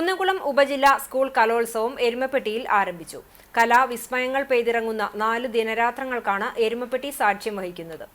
കുന്നംകുളം ഉപജില്ലാ സ്കൂൾ കലോത്സവം എരുമപ്പെട്ടിയിൽ ആരംഭിച്ചു. കലാവിസ്മയങ്ങൾ പെയ്തിറങ്ങുന്ന നാല് ദിനരാത്രങ്ങൾക്കാണ് എരുമപ്പെട്ടി സാക്ഷ്യം വഹിക്കുന്നത്.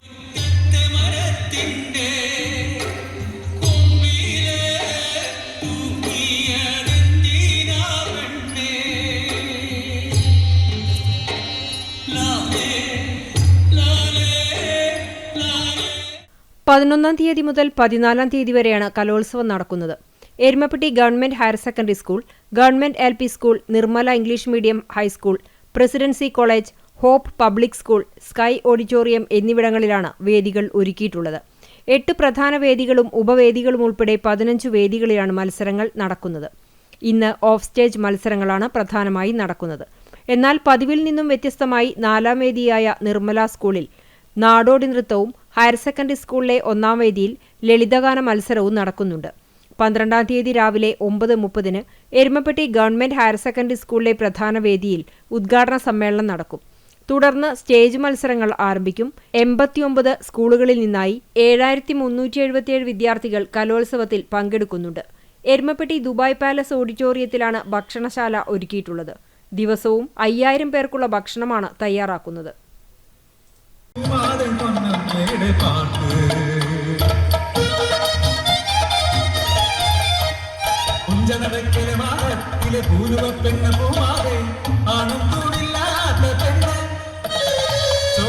പതിനൊന്നാം തീയതി മുതൽ പതിനാലാം തീയതി വരെയാണ് കലോത്സവം നടക്കുന്നത്. Erumappetty government higher secondary school government L P school Nirmala English medium high school presidency college hope public school sky auditorium എന്നിവിടങ്ങളിലാണ് വേദികൾ ഒരുക്കിയിട്ടുള്ളത്. എട്ട് പ്രധാന വേദികളും ഉപവേദികളും ഉൾപ്പെടെ പതിനഞ്ച് വേദികളിലാണ് മത്സരങ്ങൾ നടക്കുന്നത്. ഇന്ന് ഓഫ് സ്റ്റേജ് മത്സരങ്ങളാണ് പ്രധാനമായി നടക്കുന്നത്. എന്നാൽ പതിവിൽ നിന്നും വ്യത്യസ്തമായി നാലാം വേദിയായ നിർമ്മല സ്കൂളിൽ നാടോടി നൃത്തവും ഹയർ സെക്കൻഡറി സ്കൂളിലെ ഒന്നാം വേദിയിൽ ലളിതഗാന മത്സരവും നടക്കുന്നുണ്ട്. പന്ത്രണ്ടാം തീയതി രാവിലെ ഒമ്പത് മുപ്പതിന് എരുമപ്പെട്ടി ഗവൺമെന്റ് ഹയർ സെക്കൻഡറി സ്കൂളിലെ പ്രധാന വേദിയിൽ ഉദ്ഘാടന സമ്മേളനം നടക്കും. തുടർന്ന് സ്റ്റേജ് മത്സരങ്ങൾ ആരംഭിക്കും. എൺപത്തിയൊമ്പത് സ്കൂളുകളിൽ നിന്നായി ഏഴായിരത്തി മുന്നൂറ്റി എഴുപത്തിയേഴ് വിദ്യാർത്ഥികൾ കലോത്സവത്തിൽ പങ്കെടുക്കുന്നുണ്ട്. എരുമപ്പെട്ടി ദുബായ് പാലസ് ഓഡിറ്റോറിയത്തിലാണ് ഭക്ഷണശാല ഒരുക്കിയിട്ടുള്ളത്. ദിവസവും അയ്യായിരം പേർക്കുള്ള ഭക്ഷണമാണ് തയ്യാറാക്കുന്നത്. പാട്ട്. നടക്കരുമാറ ഇല പൂരുവ പെണ്ണ പൂമാറേ ആണും